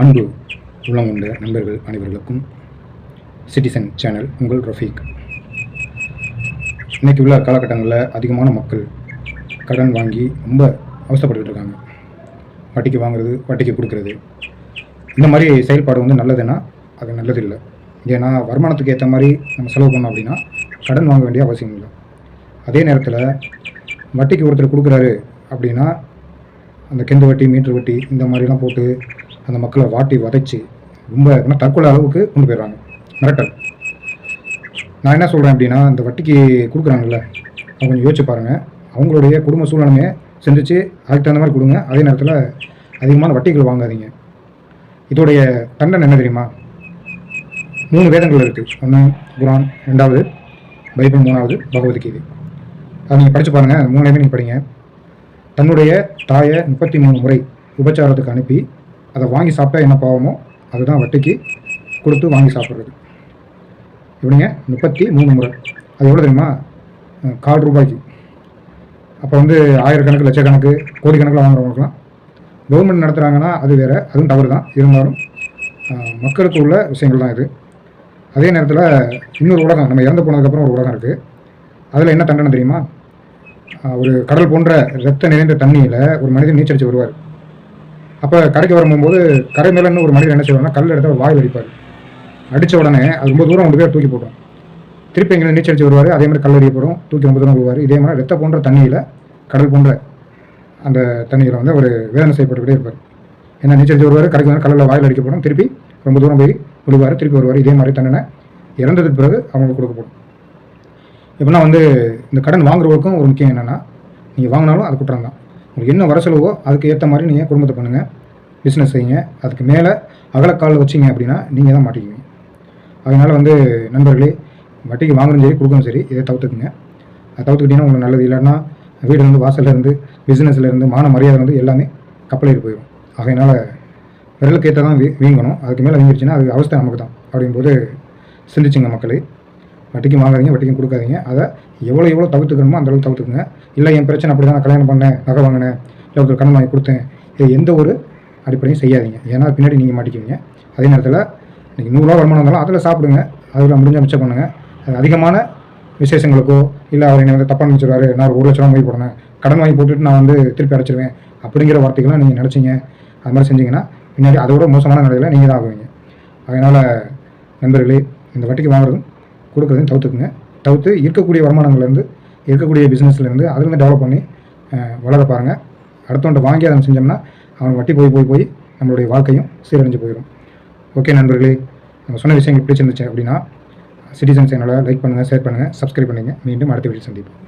அன்பு உள்ளம் உள்ள நண்பர்கள் அனைவர்களுக்கும் சிட்டிசன் சேனல் உங்கள் ரஃபீக். இன்னைக்கு உள்ள காலகட்டங்களில் அதிகமான மக்கள் கடன் வாங்கி ரொம்ப அவசரப்பட்டுட்டு இருக்காங்க. வட்டிக்கு வாங்குறது வட்டிக்கு கொடுக்கறது. இந்த மாதிரி செயல்பாடு வந்து நல்லதுன்னா அது நல்லது இல்லை ஏன்னா வருமானத்துக்கு ஏற்ற மாதிரி நம்ம செலவு பண்ணோம் அப்படின்னா கடன் வாங்க வேண்டிய அவசியம் இல்லை. அதே நேரத்தில் வட்டிக்கு ஒருத்தர் கொடுக்குறாரு அப்படின்னா அந்த கெந்து வட்டி மீட்டர் வட்டி இந்த மாதிரிலாம் போட்டு அந்த மக்களை வாட்டி வதைச்சி ரொம்ப தற்கொலை அளவுக்கு கொண்டு போயிடுறாங்க. மிரட்டல். நான் என்ன சொல்கிறேன் அப்படின்னா இந்த வட்டிக்கு கொடுக்குறாங்கல்ல அவங்க கொஞ்சம் யோசிச்சு பாருங்கள் அவங்களுடைய குடும்ப சூழ்நிலையை சிந்திச்சு அதுக்கு தகுந்த மாதிரி கொடுங்க. அதே நேரத்தில் அதிகமான வட்டிகள் வாங்காதீங்க. இதோடைய தண்டனை என்ன தெரியுமா? மூணு வேதங்கள் இருக்குது ஒன்று குரான் ரெண்டாவது பைபிள் மூணாவது பகவத்கீதை அதை நீங்கள் படித்து பாருங்கள் மூணுலேயுமே நீங்கள் படிங்க. தன்னுடைய தாயை முப்பத்தி மூணு முறை உபச்சாரத்துக்கு அனுப்பி அதை வாங்கி சாப்பிட்டா என்ன பாவமோ அதுதான் வட்டிக்கு கொடுத்து வாங்கி சாப்பிட்றது. எப்படிங்க? முப்பத்தி மூணு முறை. அது எவ்வளோ தெரியுமா? கால் ரூபாய்க்கு. அப்போ வந்து ஆயிரக்கணக்கு லட்சக்கணக்கு கோடிக்கணக்கில் வாங்குறவங்களுக்குலாம் கவர்மெண்ட் நடத்துகிறாங்கன்னா அது வேறு அதுவும் தவறு தான் இருந்தாலும் மக்களுக்கு உள்ள விஷயங்கள் தான் இது. அதே நேரத்தில் இன்னொரு உலகம் நம்ம இறந்து போனதுக்கப்புறம் ஒரு உலகம் இருக்குது அதில் என்ன தண்டனை தெரியுமா? ஒரு கடல் போன்ற ரத்த நிறைந்த தண்ணியில் ஒரு மனிதன் நீச்சடிச்சு வருவார். அப்போ கடைக்கு வரும்போது கரை மேலே ஒரு மனிதன் என்ன செய்வாங்கன்னா கல் எடுத்து அவர் வாயில் அடிப்பார். அடித்த உடனே அது ரொம்ப தூரம் கொண்டு போய் தூக்கி போட்டோம் திருப்பி எங்கே அடிச்சு வருவார் அதே மாதிரி கல் அடிக்கப்படும் தூக்கி ரொம்ப தூரம் விழுவார் இதே மாதிரி ரத்த போன்ற தண்ணியில் கடல் போன்ற அந்த தண்ணியில் வந்து அவர் வேதனை செய்யப்பட்டுக்கிட்டே இருப்பார். ஏன்னா அடிச்சு வருவார் கடைக்கு வந்து கல்லில் வாயில் அடிக்கப்படும் திருப்பி ரொம்ப தூரம் போய் விழுவார் திருப்பி வருவார். இதே மாதிரி தண்டனை இறந்ததுக்கு பிறகு அவங்களுக்கு கொடுக்கப்படும் எப்படின்னா வந்து இந்த கடன் வாங்குறவருக்கும் ஒரு முக்கியம் என்னென்னா நீங்கள் வாங்கினாலும் அது குற்றம் தான். உங்களுக்கு என்ன வர செலவோ அதுக்கு ஏற்ற மாதிரி நீங்கள் குடும்பத்தை பண்ணுங்கள் பிஸ்னஸ் செய்யுங்க. அதுக்கு மேலே அகலக்கால் வச்சிங்க அப்படின்னா நீங்கள் தான் மாட்டிக்குவீங்க. அதனால் வந்து நண்பர்களே வட்டிக்கு வாங்கணும் சரி கொடுக்கணும் சரி இதை தவிர்த்துக்குங்க. அதை தவிர்த்துக்கிட்டீங்கன்னா உங்களுக்கு நல்லது. இல்லைன்னா வீடுலேருந்து வாசல்லேருந்து பிஸ்னஸ்லேருந்து மான மரியாதை வந்து எல்லாமே கப்பலேறி போயிடும். அதனால் விரலுக்கு ஏற்ற தான் வீ வீங்கணும். அதுக்கு மேலே வீங்கிருச்சுன்னா அது அவஸ்தை நமக்கு தான் அப்படிங்கும்போது சிந்திச்சுங்க மக்களே. வட்டிக்கும் வாங்காதீங்க வட்டிக்கும் கொடுக்காதீங்க. அதை எவ்வளோ எவ்வளோ தவிர்த்துக்கணுமோ அந்த அளவுக்கு தவிர்த்துக்குங்க. இல்லை என் பிரச்சனை அப்படி தான் நான் கல்யாணம் பண்ணேன் நகை வாங்கினேன் இல்லை ஒரு கடன் வாங்கி கொடுத்தேன். இது எந்த ஒரு அடிப்படையும் செய்யாதீங்க. ஏன்னா பின்னாடி நீங்கள் மாட்டிக்குவீங்க. அதே நேரத்தில் நீங்கள் நூறுரூவா வருமானம் இருந்தாலும் அதில் சாப்பிடுங்க. அதில் முடிஞ்ச மிச்சம் பண்ணுங்கள் அது அதிகமான விசேஷங்களுக்கோ இல்லை அவர் என்னை வந்து தப்பாக நினச்சிருவாரு நான் ஒரு ஒரு லட்ச ரூபா வாங்கி போடுறேன் கடன் வாங்கி போட்டுட்டு நான் வந்து திருப்பி அடைச்சிருவேன் அப்படிங்கிற வார்த்தைகள்லாம் நீங்கள் நினச்சிங்க. அது மாதிரி செஞ்சீங்கன்னா பின்னாடி அதோட மோசமான நிலையில் நீங்கள் தான் ஆகுவீங்க. அதனால் நண்பர்களே இந்த வட்டிக்கு வாங்குறதும் கொடுக்குறதையும் தவிர்த்துக்குங்க. தவிர்த்து இருக்கக்கூடிய வருமானங்கள்லேருந்து இருக்கக்கூடிய பிஸ்னஸ்லேருந்து அதுலேருந்து டெவலப் பண்ணி வளர பாருங்கள் அடுத்தவன்ட்ட வாங்கி அதை செஞ்சோம்னா அவன் வட்டி போய் போய் போய் நம்மளுடைய வாழ்க்கையும் சீரழிஞ்சு போயிடும். ஓகே நண்பர்களே நம்ம சொன்ன விஷயங்கள் பிடிச்சிருந்துச்சு அப்படின்னா சிட்டிசன்ஸ் சேனலை லைக் பண்ணுங்கள் ஷேர் பண்ணுங்கள் சப்ஸ்கிரைப் பண்ணுங்கள் மீண்டும் அடுத்த வீடியோ சந்திப்போம்.